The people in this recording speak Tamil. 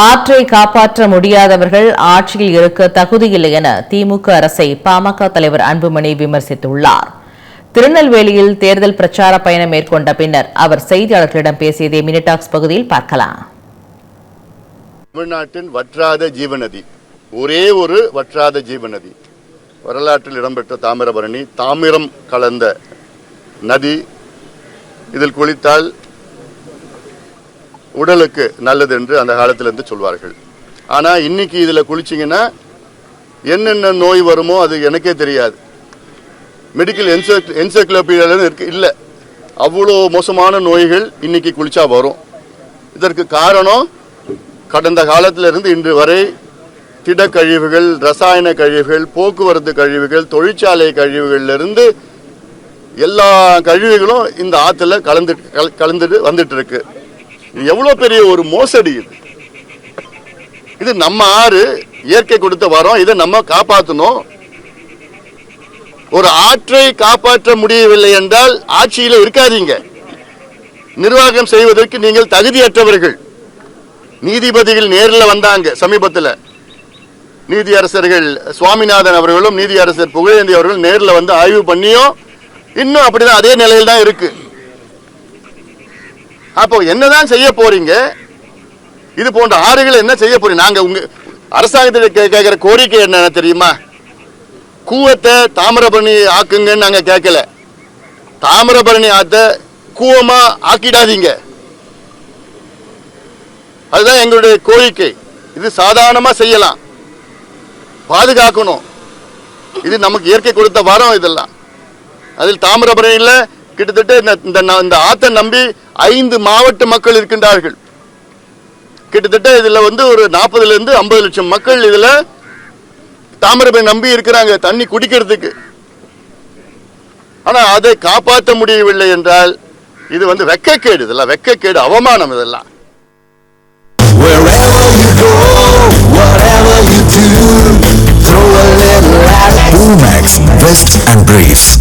ஆற்றை காப்பாற்ற முடியாதவர்கள் ஆட்சியில் இருக்க தகுதியில்லை என திமுக அரசை பாமக தலைவர் அன்புமணி விமர்சித்துள்ளார். திருநெல்வேலியில் தேர்தல் பிரச்சார பயணம் மேற்கொண்ட பின்னர் அவர் செய்தியாளர்களிடம் பேசியதை மினிடாக்ஸ் பகுதியில் பார்க்கலாம். தமிழ்நாட்டின் வற்றாத ஜீவநதி. ஒரே ஒரு வற்றாத ஜீவநதி. வரலாற்றில் இடம்பெற்ற தாமிரபரணி தாமிரம் கலந்த நதி இதில் குளித்தால் உடலுக்கு நல்லது என்று அந்த காலத்திலிருந்து சொல்வார்கள். ஆனால் இன்னைக்கு இதில் குளிச்சிங்கன்னா என்னென்ன நோய் வருமோ அது எனக்கே தெரியாது. மெடிக்கல் என்சைக்ளோபீடியால இருக்கு இல்லை. அவ்வளோ மோசமான நோய்கள் இன்னைக்கு குளிச்சா வரும். இதற்கு காரணம் கடந்த காலத்திலிருந்து இன்று வரை திடக்கழிவுகள் ரசாயன கழிவுகள் போக்குவரத்து கழிவுகள் தொழிற்சாலை கழிவுகள்லேருந்து எல்லா கழிவுகளும் இந்த ஆற்றுல கலந்து கல- கலந்துட்டு வந்துட்டு இருக்கு. இது பெரிய ஒரு மோசடி இது? இது நம்ம ஆறு இயற்கை கொடுத்த வரோம் இதை நம்ம காப்பாற்றணும் ஒரு ஆற்றை காப்பாற்ற முடியவில்லை என்றால் ஆட்சியில் இருக்காதீங்க. நிர்வாகம் செய்வதற்கு நீங்கள் தகுதியற்றவர்கள். நீதிபதிகள் நேரில் வந்தாங்க சமீபத்தில். நீதியரசர்கள் சுவாமிநாதன் அவர்களும் நீதியரசர் புகழேந்தி அவர்கள் நேரில் வந்து ஆய்வு பண்ணியும் இன்னும் அப்படிதான் அதே நிலையில் தான் இருக்குது அப்போ என்னதான் செய்ய போறீங்க? இது போன்ற ஆறுகளை என்ன செய்ய போறீங்க? நாங்க உங்க அரசாங்கத்தில் கே- கேட்கிற கோரிக்கை என்ன தெரியுமா? கூவத்தை தாமிரபரணி ஆக்குங்கன்னு நாங்க கேட்கல தாமிரபரணி ஆத்த கூவமா ஆக்கிடாதீங்க. அதுதான் எங்களுடைய கோரிக்கை. இது சாதாரணமா செய்யலாம். பாதுகாக்கணும். இது நமக்கு இயற்கை கொடுத்த வரம் இதெல்லாம். அதில் தாமிரபரணியில் கிட்டத்தட்ட இந்த- இந்த இந்த ஆத்தை நம்பி ஐந்து மாவட்ட மக்கள் இருக்கின்றார்கள். கிட்டத்தட்ட இதுல வந்து ஒரு நாற்பதுல இருந்து ஐம்பது லட்சம் மக்கள் இதுல தாமிரபரணி நம்பி இருக்கிறாங்க தண்ணி குடிக்கிறதுக்கு. ஆனா அதை காப்பாற்ற முடியவில்லை என்றால் இது வந்து வெக்கக்கேடு இதெல்லாம் வெக்கக்கேடு அவமானம் இதெல்லாம். Wherever and Briefs.